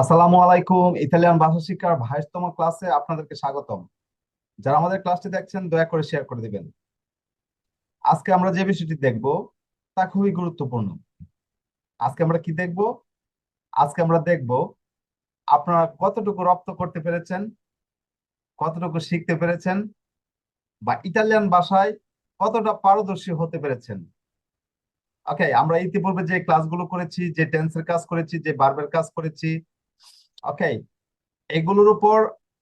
আসসালামু আলাইকুম, ইতালিয়ান ভাষা শিক্ষার বাইশতম ক্লাসে আপনাদেরকে স্বাগতম। যারা আমাদের ক্লাসটি দেখছেন, দয়া করে শেয়ার করে দিবেন। আজকে আমরা যে বিষয়টি দেখব, তা খুবই গুরুত্বপূর্ণ। আজকে আমরা কি দেখব? আজকে আমরা দেখব, আপনারা কতটুকু রপ্ত করতে পেরেছেন, কতটুকু শিখতে পেরেছেন, বা ইতালিয়ান ভাষায় কতটা পারদর্শী হতে পেরেছেন। ওকে আমরা ইতিপূর্বে যে ক্লাসগুলো করেছি, যে টেন্সের কাজ করেছি, যে ভার্বের কাজ করেছি ওকে এগুলোর উপর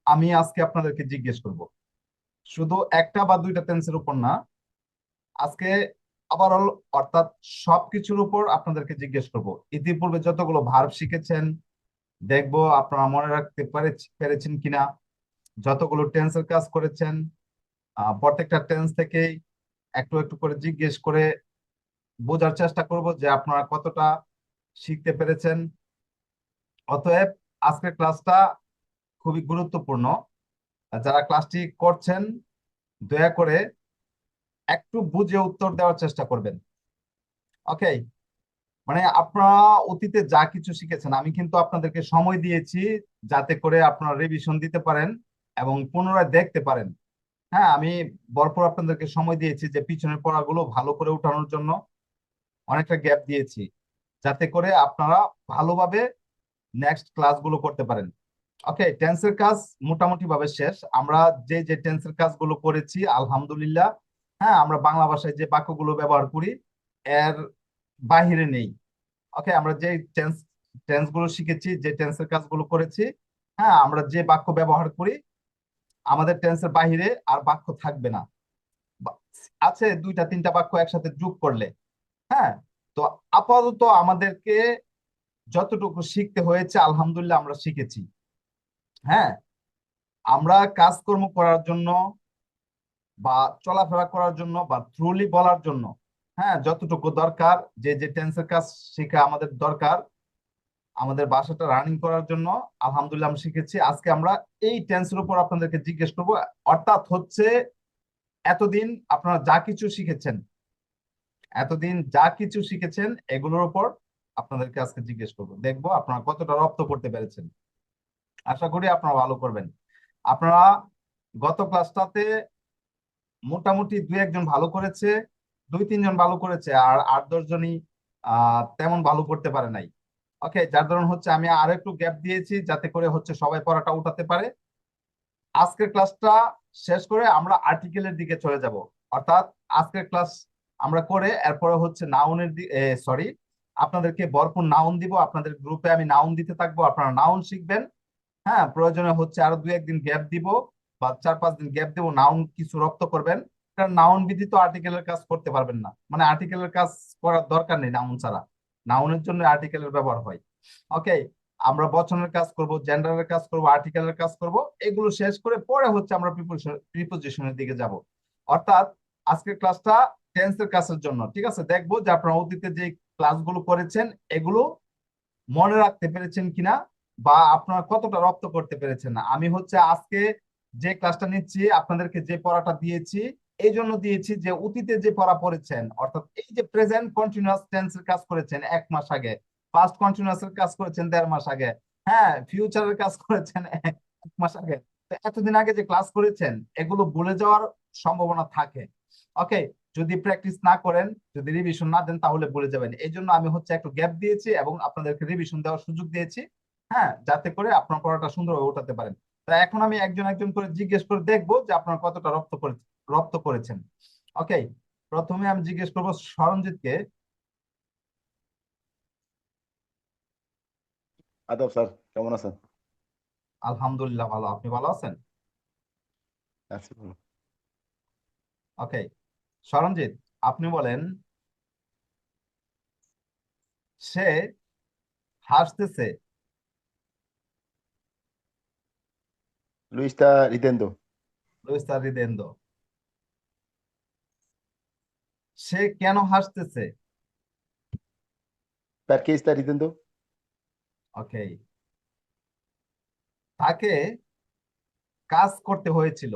আমি আজকে আপনাদেরকে জিজ্ঞেস করব। শুধু একটা বা দুইটা টেন্সের উপর না, আজকে ওভারঅল অর্থাৎ সবকিছুর উপর আপনাদেরকে জিজ্ঞেস করব। ইতিপূর্বে যতগুলো ভার্ব শিখেছেন, দেখব আপনারা মনে রাখতে পেরেছেন কিনা। যতগুলো টেন্সের কাজ করেছেন প্রত্যেকটা টেন্স থেকেই একটু একটু করে জিজ্ঞেস করে বোঝার চেষ্টা করব যে আপনারা কতটা শিখতে পেরেছেন। অতএব আজকের ক্লাসটা খুবই গুরুত্বপূর্ণ। যারা ক্লাসটি করছেন, দয়া করে একটু বুঝে উত্তর দেওয়ার চেষ্টা করবেন। ওকে? মানে আপনারা অতীতে যা কিছু শিখেছেন, আমি কিন্তু আপনাদেরকে সময় দিয়েছি যাতে করে আপনারা রিভিশন দিতে পারেন এবং পুনরায় দেখতে পারেন। হ্যাঁ আমি বরপর আপনাদেরকে সময় দিয়েছি যে পিছনের পড়াগুলো ভালো করে উঠানোর জন্য অনেকটা গ্যাপ দিয়েছি। যাতে করে আপনারা ভালোভাবে নেক্সট ক্লাসগুলো করতে পারেন। ওকে টেন্সের কাজ মোটামুটি ভাবে শেষ। আমরা যে যে টেন্সের কাজগুলো করেছি, আলহামদুলিল্লাহ হ্যাঁ আমরা বাংলা ভাষায় যে বাক্যগুলো ব্যবহার করি, এর বাহিরে নেই। ওকে আমরা যে টেন্স টেন্সগুলো শিখেছি, যে টেন্সের কাজগুলো করেছি হ্যাঁ আমরা যে বাক্য ব্যবহার করি, আমাদের টেন্সের বাহিরে আর বাক্য থাকবে না। আছে দুইটা, তিনটা বাক্য একসাথে যোগ করলে হ্যাঁ তো আপাতত আমাদেরকে যতটুকু শিখতে হয়েছে, আলহামদুলিল্লাহ আমরা শিখেছি। হ্যাঁ? আমরা কাজকর্ম করার জন্য বা চলাফেরা করার জন্য বা থ্রুলি বলার জন্য হ্যাঁ যতটুকু দরকার, যে যে টেন্সের কাজ শেখা আমাদের দরকার, আমাদের বাসাটা রানিং করার জন্য, আলহামদুলিল্লাহ আমরা শিখেছি। আজকে আমরা এই টেন্সের উপর আপনাদেরকে জিজ্ঞেস করব, অর্থাৎ হচ্ছে এতদিন আপনারা যা কিছু শিখেছেন, এতদিন যা কিছু শিখেছেন, এগুলোর উপর আপনাদেরকে আজকে জিজ্ঞেস করব। দেখব আপনারা কতটা রপ্ত করতে পেরেছেন। আশা করি আপনারা ভালো করবেন। আপনারা গত ক্লাসটাতে মোটামুটি দুই একজন ভালো করেছে, দুই তিনজন ভালো করেছে, আর আট দশ জনই তেমন ভালো করতে পারে নাই। ওকে, যার ধরুন হচ্ছে আমি আরও একটু গ্যাপ দিয়েছি যাতে করে হচ্ছে সবাই পড়াটা উঠাতে পারে। আজকের ক্লাসটা শেষ করে আমরা আর্টিকেলের দিকে চলে যাব। অর্থাৎ আজকের ক্লাস আমরা করে এরপরে হচ্ছে নাউনের সরি আপনাদেরকে ভরপুর নাউন দিব, আপনাদের গ্রুপে আমি নাউন দিতে থাকব, আপনারা নাউন শিখবেন। হ্যাঁ প্রয়োজনে হচ্ছে আরও দুই একদিন গ্যাপ দিব বা চার পাঁচ দিন গ্যাপ দেবো নাউন কিছু রপ্ত করবেন। কারণ নাউন তো আর্টিকেলের কাজ করতে পারবেন না। মানে আর্টিকেলের কাজ করার দরকার নেই নাউন ছাড়া। নাউনের জন্য আর্টিকেলের ব্যবহার হয়। ওকে আমরা বচনের কাজ করব জেন্ডারের কাজ করব আর্টিকেলের কাজ করব, এগুলো শেষ করে পরে হচ্ছে আমরা প্রিপোজিশনের দিকে যাব। অর্থাৎ আজকের ক্লাসটা টেন্সের কাজের জন্য, ঠিক আছে? দেখব যে আপনারা অতীতে যে ক্লাসগুলো করেছেন, এগুলো মনে রাখতে পেরেছেন কিনা বা আপনারা কতটা রপ্ত করতে পেরেছেন না? আমি হচ্ছে আজকে যে ক্লাসটা নিচ্ছি, আপনাদেরকে যে পড়াটা দিয়েছি, এই জন্য দিয়েছি যে অতীতে যে পড়া পড়েছেন, অর্থাৎ এই যে প্রেজেন্ট কন্টিনিউয়াস টেন্সের কাজ করেছেন এক মাস আগে পাস্ট কন্টিনিউয়াস এর কাজ করেছেন দেড় মাস আগে হ্যাঁ ফিউচারের কাজ করেছেন এক মাস আগে। এতদিন আগে যে ক্লাস করেছেন, এগুলো ভুলে যাওয়ার সম্ভাবনা থাকে। ওকে যদি প্র্যাকটিস না করেন যদি রিভিশন না দেন তাহলে ভুলে যাবেন। এই জন্য আমি হচ্ছে একটু গ্যাপ দিয়েছি এবং আপনাদেরকে রিভিশন দেওয়ার সুযোগ দিয়েছি হ্যাঁ? যাতে করে আপনার পড়াটা সুন্দরভাবে উঠাতে পারেন। তা এখন আমি একজন একজন করে জিজ্ঞেস করে দেখব যে আপনার কতটা রপ্ত করে রপ্ত করেছেন। ওকে প্রথমে আমি জিজ্ঞেস করব সরঞ্জিতকে আদব স্যার কেমন আছেন? আলহামদুলিল্লাহ ভালো। আপনি ভালো আছেন? ওকে স্মরণজিৎ আপনি বলেন সে হাসতেছে। সে কেন হাসতেছে? পারকে ইস্তা রিদেন্দ্র ওকে। তাকে কাজ করতে হয়েছিল।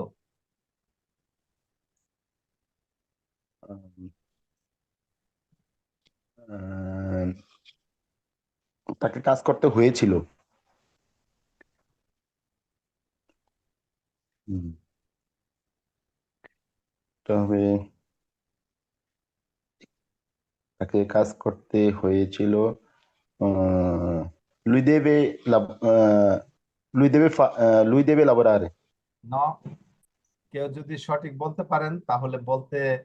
তাকে কাজ করতে হয়েছিল। তবে তাকে কাজ করতে হয়েছিল লুই দেবে la, uh, লুই দেবে fa, uh, কেউ যদি সঠিক বলতে পারেন তাহলে বলতে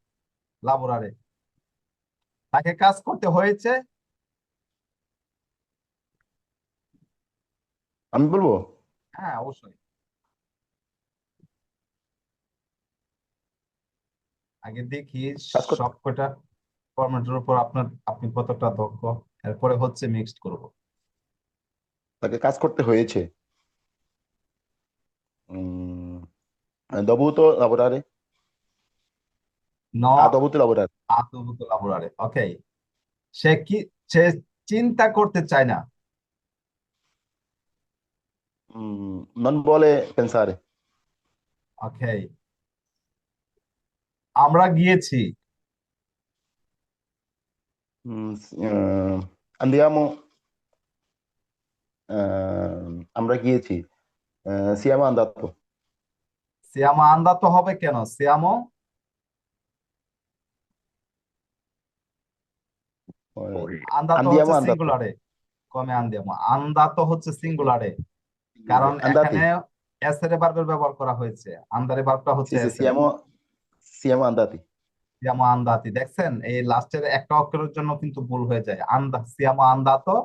lavorare তাকে কাজ করতে হয়েছে? আমি বলব? হ্যাঁ অবশ্যই। আগে দেখি সবকটা ফরম্যাটের উপর আপনার আপনি কতটা দক্ষ। এরপরে হচ্ছে মিক্সড করব। তাকে কাজ করতে হয়েছে। উম, তো lavorare সে কি সে চিন্তা করতে চায় না নন বলে পেন্সার আমরা গিয়েছি আন্দিয়ামো আমরা গিয়েছি সিয়ামা আন্দাতো সিয়ামা আন্দাতো হবে কেন সিয়ামো আন্দাতো Andiamo হচ্ছে সিঙ্গুলারে কমে আন্দিয়ামো আন্দাতো হচ্ছে সিঙ্গুলারে কারণ এখানে এসেরে ভার্বের ব্যবহার করা হয়েছে। আন্দারে ভার্বটা sì হচ্ছে এসেরে siamo siamo সিয়ামো আন্দাতি দেখছেন? এই লাস্টের একটা অক্ষরের জন্য কিন্তু ভুল হয়ে যায়। আন্দা সিয়ামো আন্দাতো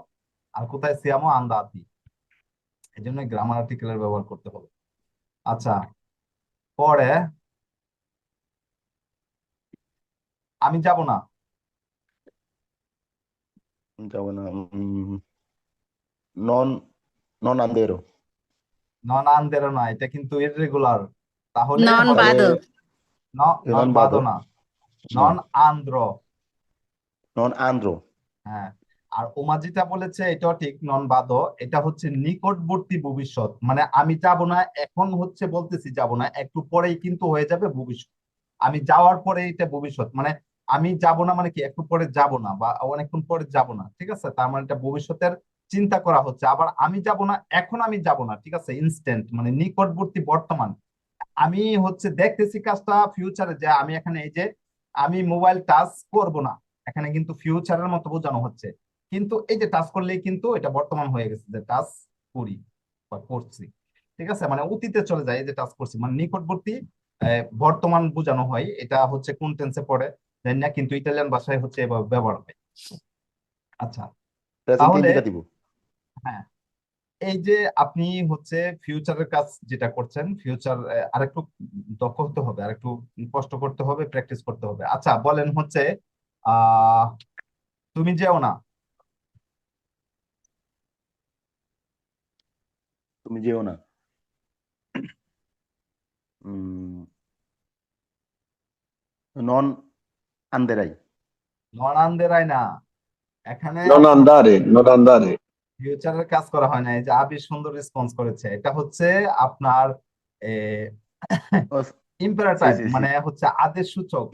আর কোথায় সিয়ামো আন্দাতি এই জন্য গ্রামার আর্টিকেলের ব্যবহার করতে হবে। আচ্ছা পরে আমি যাব না। Non non andero. নন আন্দেরো না এটা কিন্তু ইররেগুলার তাহলে Non হবে vado. ন- Non নন. বাদো না নন আন্দ্র non andro. হ্যাঁ আর ওমা যেটা বলেছে এটাও ঠিক নন বাদো এটা হচ্ছে নিকটবর্তী ভবিষ্যৎ। মানে আমি যাব না এখন হচ্ছে বলতেছি যাব না একটু পরেই কিন্তু হয়ে যাবে ভবিষ্যৎ। আমি যাওয়ার পরে এটা ভবিষ্যৎ। মানে আমি যাব না মানে কি, একটু পরে যাব না বা অনেকক্ষণ পরে যাব না, ঠিক আছে? তার মানে এটা ভবিষ্যতের চিন্তা করা হচ্ছে। আবার আমি যাব না, এখন আমি যাব না, ঠিক আছে? ইনস্ট্যান্ট মানে নিকটবর্তী বর্তমান। আমি হচ্ছে দেখতেছি কাজটা ফিউচারে যে আমি এখানে এই যে, আমি মোবাইল টাচ করব না। এখানে কিন্তু ফিউচারের মতো বোঝানো হচ্ছে। কিন্তু এই যে টাচ করলেই কিন্তু এটা বর্তমান হয়ে গেছে, যে টাচ করি বা করছি, ঠিক আছে? মানে অতীতে চলে যায় এই যে টাচ করছি। মানে নিকটবর্তী বর্তমান বোঝানো হয়। এটা হচ্ছে কোন টেন্সে পড়ে? জানি না কিন্তু ইটালিয়ান ভাষায় হচ্ছে এভাবে ব্যবহার হয় আচ্ছা তাহলে- হ্যাঁ এই যে আপনি হচ্ছে ফিউচারের কাজ যেটা করছেন ফিউচার আরেকটু দক্ষ হতে হবে আরেকটু কষ্ট করতে হবে প্র্যাকটিস করতে হবে। আচ্ছা বলেন হচ্ছে আহ তুমি যেও না। তুমি যেও না। নন আন্দেরাই না এখানে ফিউচারের কাজ করা হয় না এই যে আবির সুন্দর রেসপন্স করেছে। এটা হচ্ছে আপনার ইম্পারেটিভ। মানে হচ্ছে আদেশ সূচক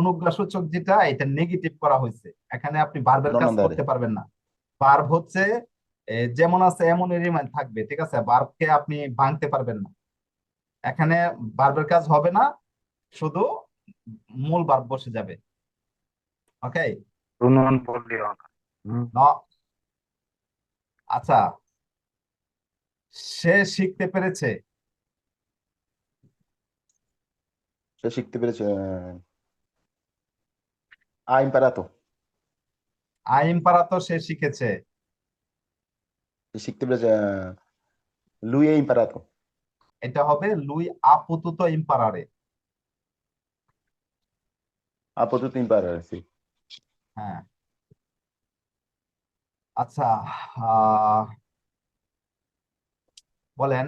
অনুগ্রাস সূচক যেটা এটা নেগেটিভ করা হয়েছে। এখানে আপনি ভার্বের কাজ করতে পারবেন না। ভার্ব হচ্ছে যেমন আছে এমন মান থাকবে ঠিক আছে? ভার্বকে আপনি ভাঙতে পারবেন না। এখানে ভার্বের কাজ হবে না শুধু মূল ভার্ব বসে যাবে। ওকে আচ্ছা। সে শিখতে পেরেছে? সে শিখতে পেরেছে আহ, ha imparato আইন পারা তো সে শিখেছে। সে শিখতে পেরেছে আহ, lui è এটা হবে লুই আপুতুতো ইম্পারারে। Potuto imparare sì হ্যাঁ। আচ্ছা বলেন।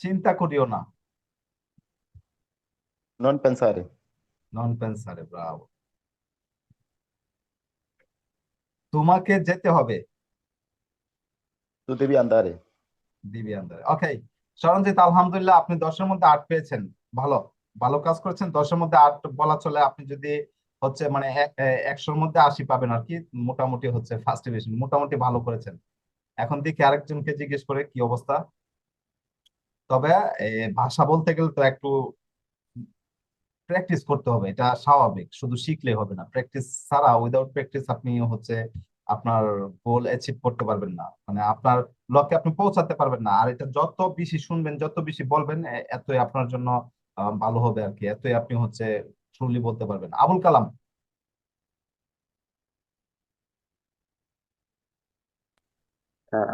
চিন্তা করিও না। Non pensare, নন পেন্সারে ব্রাভো তোমাকে যেতে হবে। তো devi আন্দারে দিবি আন্দারে ওকে সরঞ্জিত, আলহামদুলিল্লাহ আপনি দশের মধ্যে আট পেয়েছেন। ভালো ভালো কাজ করেছেন। দশের মধ্যে আট বলা চলে আপনি যদি হচ্ছে মানে একশোর মধ্যে আশি পাবেন আর কি, মোটামুটি হচ্ছে ফার্স্ট ডিভিশন মোটামুটি ভালো করেছেন। এখন দেখি আরেকজনকে জিজ্ঞেস করে কি অবস্থা। তবে ভাষা বলতে গেলে তো একটু প্র্যাকটিস করতে হবে, এটা স্বাভাবিক। শুধু শিখলে হবে না প্র্যাকটিস ছাড়া উইদাউট প্র্যাকটিস আপনি হচ্ছে আপনার গোল অ্যাচিভ করতে পারবেন না। মানে আপনার লক্ষ্যে আপনি পৌঁছাতে পারবেন না। আর এটা যত বেশি শুনবেন যত বেশি বলবেন এতই আপনার জন্য ভালো হবে আর কি। এতই আপনি হচ্ছে ট্রুলি বলতে পারবেন। আবুল কালাম।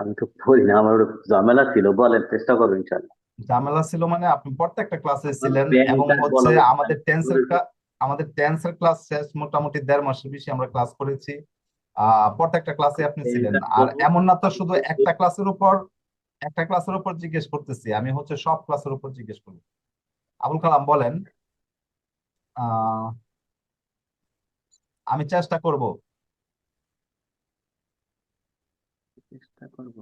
আমি তো পড়ি না আমার ঝামেলা ছিল বলেন চেষ্টা করব ইনশাল্লাহ ঝামেলা ছিল মানে আপনি প্রত্যেকটা ক্লাসে ছিলেন এবং হচ্ছে আমাদের টেন্সের আমাদের টেন্সের ক্লাস শেষ মোটামুটি দেড় মাসের বেশি আমরা ক্লাস করেছি। প্রত্যেকটা ক্লাসে আপনি ছিলেন। আর এমন না তো শুধু একটা ক্লাসের উপর একটা ক্লাসের উপর জিজ্ঞেস করতেছি। আমি হচ্ছে সব ক্লাসের উপর জিজ্ঞেস করি আবুল কালাম বলেন আহ আমি চেষ্টা করব। চেষ্টা করব।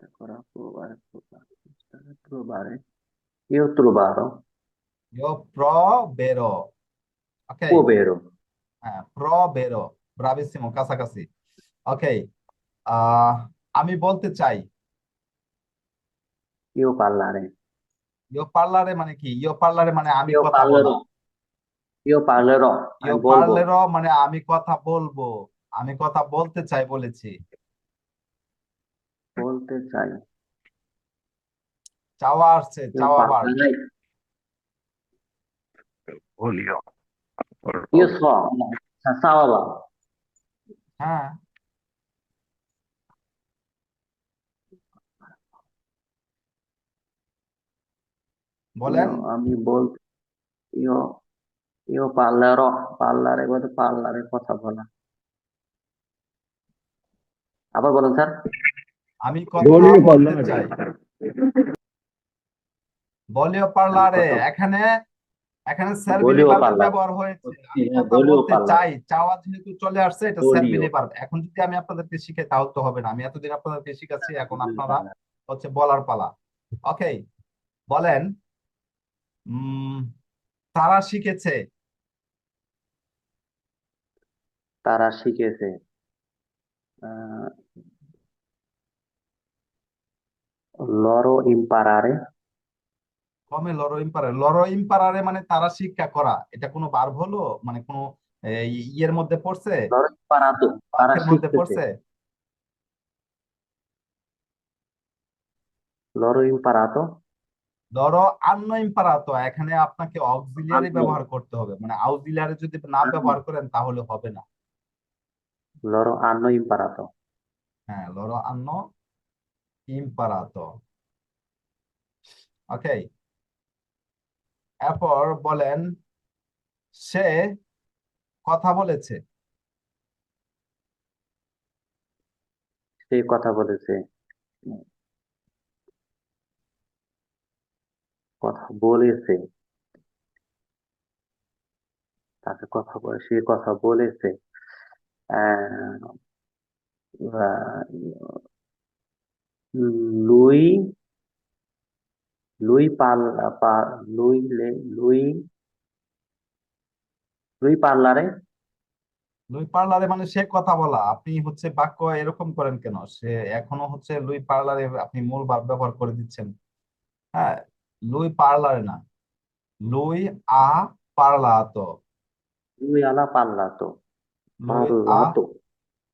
চেষ্টা করা io io ok হ্যাঁ proverò bravissimo কাছাকাছি। ওকে আহ আমি বলতে চাই। io parlare ইও পার্লারে মানে কি? ইও পার্লারে মানে আমি io কথা বলা parlerò io parlerò ইও আমি বলব। পার্লেরও মানে আমি কথা বলব। আমি কথা বলতে চাই বলেছি। বলতে চাই। চাওয়া আসছে চাওয়া বার parlerei হ্যাঁ বলেন আমি io parlerò parlare বলতে পার্লারে কথা বলা আবার বলুন স্যার আমি কথা বলতে চাই বলিও পার্লারে এখানে এখানে। ব্যবহার হয়েছে। হ্যাঁ, বলতে। চাই চাওয়া যেহেতু চলে আসছে এটা ভার্ব এখন যদি আমি আপনাদেরকে শিখাই তাহলে তো হবে না। আমি এতদিন আপনাদেরকে শিখাচ্ছি এখন আপনারা হচ্ছে বলার পালা। ওকে বলেন। উম তারা শিখেছে। তারা শিখেছে। loro imparare কমে লরো ইম্পারারে লরো ইম্পারারে মানে তারা শিক্ষা করা এটা কোনো বার হলো? মানে কোনো ইয়ের মধ্যে পড়ছে? মধ্যে পড়ছে? loro imparato ধরো আন্ন ইম্পারাতো এখানে আপনাকে অক্সিলিয়ারি ব্যবহার করতে হবে। মানে আউক্সিলিয়ারি যদি না ব্যবহার করেন তাহলে হবে না। loro hanno imparato হ্যাঁ লরো আন্ন ইম্পারাতো ওকে এরপর বলেন সে কথা বলেছে। সে কথা বলেছে। কথা বলেছে। তাকে কথা বলে সে কথা বলেছে। আহ, আহ, lui lui parla pa, lui le, lui লুই পার্লারে লুই পার্লারে মানে সে কথা বলা। আপনি হচ্ছে বাক্য এরকম করেন কেন? সে এখনও হচ্ছে লুই পার্লারে আপনি মূল ভার্ব ব্যবহার করে দিচ্ছেন। হ্যাঁ লুই পার্লারে না। লুই আ পার্লাতো lui ha parlato লুই আ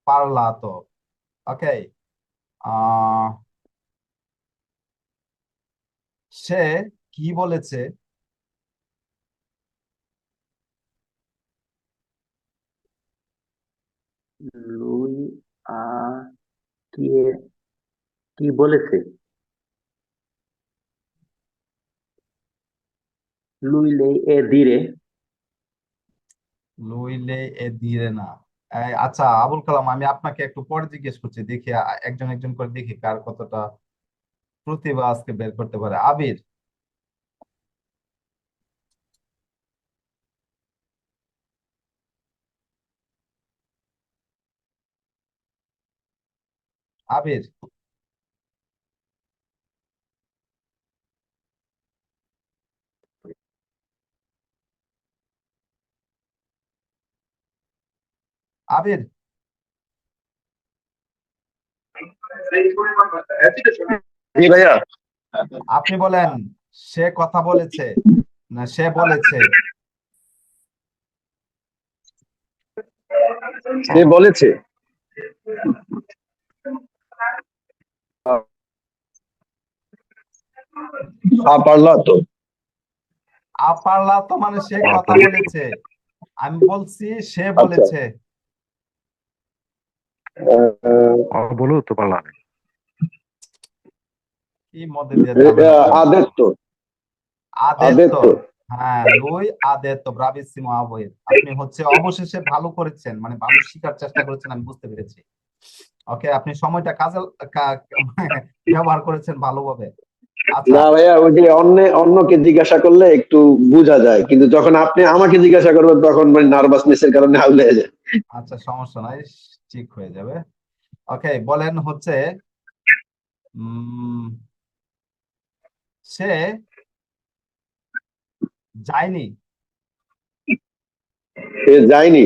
parlato ওকে আহ সে কি বলেছে? lui ha কি বলেছে? lui lei e dire লুইলে এ দিরে না। আচ্ছা আবুল কালাম আমি আপনাকে একটু পরে জিজ্ঞেস করছি দেখি একজন একজন করে দেখি কার কতটা প্রতিভা আজকে বের করতে পারে আবির আবির আবির জি ভাইয়া। আপনি বলেন সে কথা বলেছে না সে বলেছে? সে বলেছে। তো। আপারলা তো মানে সে কথা বলেছে। আমি বলছি সে বলেছে। আহ, বলো তো পারলা। না কি মধ্যে দিয়ে হ্যাঁ লুই আদেত্ত ব্রাভিসিমো আবয়ের আপনি হচ্ছে অবশেষে ভালো করেছেন মানে ভালো শিখার চেষ্টা করেছেন আমি বুঝতে পেরেছি। ওকে আপনি সময়টা কাজে ব্যবহার করেছেন ভালোভাবে। আচ্ছা। না ভাইয়া ওই যে অন্য অন্যকে জিজ্ঞাসা করলে একটু বোঝা যায় কিন্তু যখন আপনি আমাকে জিজ্ঞাসা করবেন তখন মানে নার্ভাসনেস এর কারণে হাল হয়ে যায়। আচ্ছা সমস্যা নাই ঠিক হয়ে যাবে। ওকে বলেন হচ্ছে উম, সে যায়নি। সে যায়নি।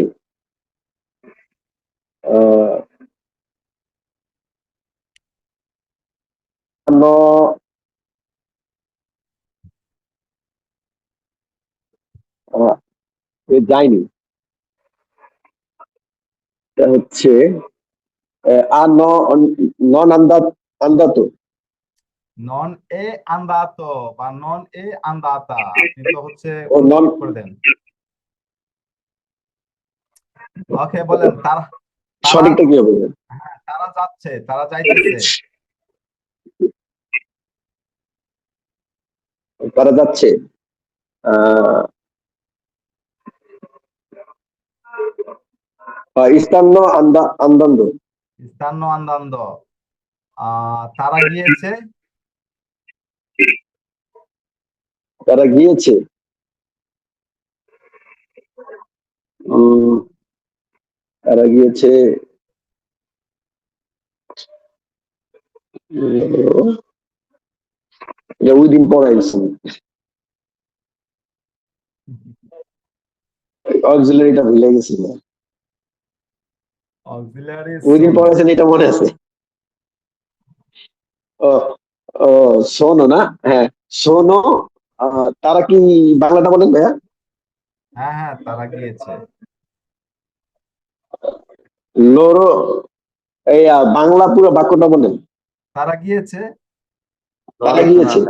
যায়নি। হচ্ছে আর ন নন আন্দাত আন্দাতো নন এ আন্দাতো বা নন এ আন্দাতা আপনি তো হচ্ছে করে দেন। ওকে বলেন তারা সঠিকটা কি হবে? তারা যাচ্ছে তারা যাইতেছে। তারা যাচ্ছে। ইস্তান্ন আন্দা আন্দান্দ। স্থান্য আন্দান্দ। তারা গিয়েছে। তারা গিয়েছে? তারা গিয়েছে? উম, এটা ওই দিন পড়াইছি অক্সিলারিটা ভুলে গেছি না। অক্সিলারি ওই পড়াইছেন এটা মনে আছে? ও ও শোনো না? হ্যাঁ শোনো আহ, তারা কি বাংলাটা বলেন ভাইয়া? হ্যাঁ হ্যাঁ তারা গিয়েছে। লোরো এই বাংলা পুরো বাক্যটা বলেন। তারা গিয়েছে। তারা গিয়েছে?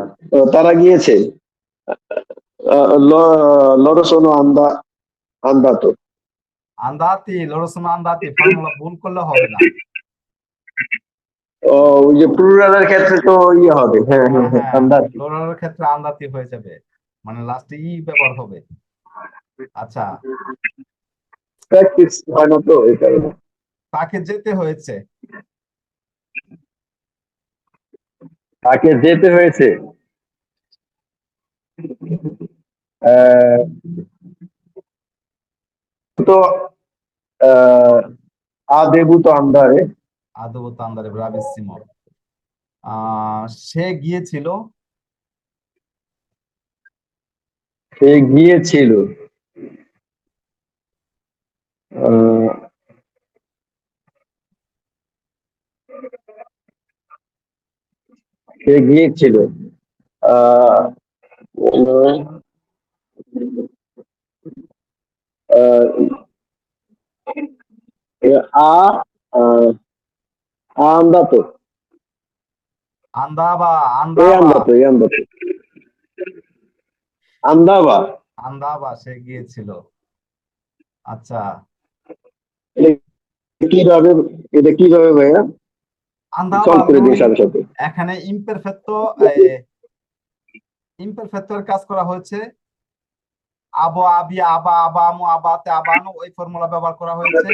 তারা গিয়েছে। আহ, ল- লরো শোনো আন্দা আন্দাতো আন্দাতি লড়সুন আন্দাতি ফর্মুলা ভুল করলে হবে না। ও ওই যে প্লুরালের ক্ষেত্রে তো ইয়ে হবে। হ্যাঁ হ্যাঁ হ্যাঁ আন্দাতো লোরার ক্ষেত্রে আন্দাতি হয়ে যাবে। মানে লাস্টে ই ব্যবহার হবে। আচ্ছা। প্র্যাকটিস হয় না তো এই কারণে। তাকে যেতে হয়েছে। তাকে যেতে হয়েছে। তো আহ, আ দেবু তো আন্দারে আদৌ তান্দারে ব্রাভিসিমো আহ সে গিয়েছিল? সে গিয়েছিল। সে গিয়েছিল। আহ, আহ, আন্দাতো আন্দাবা এ আন্দাবা আন্দাতো এ আন্দাতো আন্দাবা। আন্দাবা সে গিয়েছিল। আচ্ছা। কীভাবে এটা কীভাবে ভাইয়া? সাথে এখানে ইমপারফেক্টো ইমপারফেক্টোর কাজ করা হয়েছে। আবো আবি আবা আবামু আবাতে আবানু ওই ফর্মুলা ব্যবহার করা হয়েছে।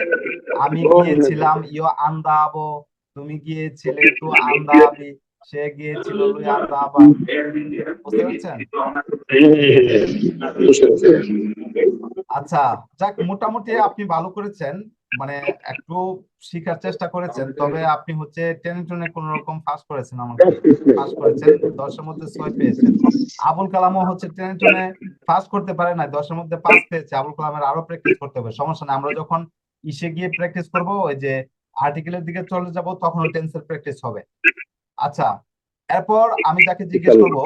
আমি গিয়েছিলাম ইয়ো আন্দাবো। তুমি গিয়েছিলে তু আন্দাবি সে গিয়েছিল আন্দা আবার। বুঝতে পেরেছেন। আচ্ছা যাক, মোটামুটি আপনি ভালো করেছেন মানে একটু শেখার চেষ্টা করেছেন, তবে আপনি হচ্ছে টেনে টুনে কোন রকম পাস করেছেন আমাকে পাস করেছেন, দশের মধ্যে ছয় পেয়েছেন। আবুল কালামও হচ্ছে টেনে টুনে পাস করতে পারে না দশের মধ্যে পাঁচ পেয়েছে, আবুল কালামের আরও প্র্যাকটিস করতে হবে। সমস্যা নাই, আমরা যখন ইসে গিয়ে প্র্যাকটিস করব, ওই যে আর্টিকেলের দিকে চলে যাব তখন টেন্সের প্র্যাকটিস হবে। আচ্ছা এরপর আমি তাকে জিজ্ঞেস করব